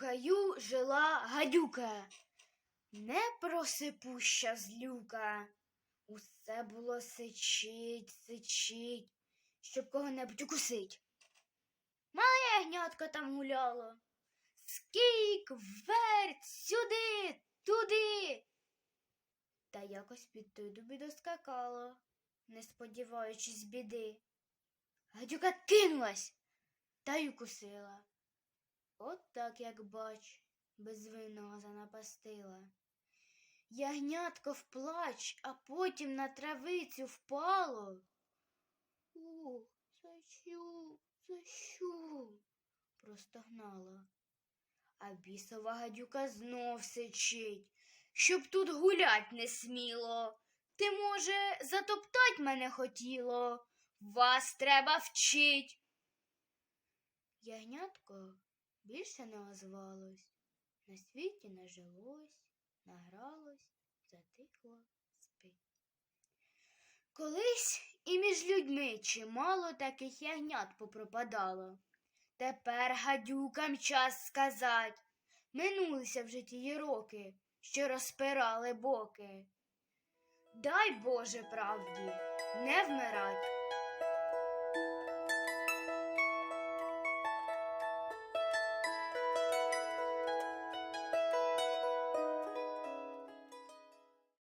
гаю жила гадюка, непросипуща злюка. Усе було сичить, сичить, щоб кого-небудь укусить. Мале ягнятко там гуляло. Скік, верть, сюди, туди. Та якось під той дубі доскакало, не сподіваючись біди. Гадюка кинулась та й укусила. От так, як бач, безвинного занапастила. Ягнятко вплач, а потім на травицю впало. О, за що, за що? простогнала. А бісова гадюка знов сичить, щоб тут гулять не сміло. Ти, може, затоптать мене хотіло, вас треба вчить. Ягнятко більше не озвалось, на світі не жилось, награлось, затихло, спить. Колись і між людьми чимало таких ягнят попропадало. Тепер гадюкам час сказать. Минулися вже тії роки, що розпирали боки. Дай Боже правді не вмирать,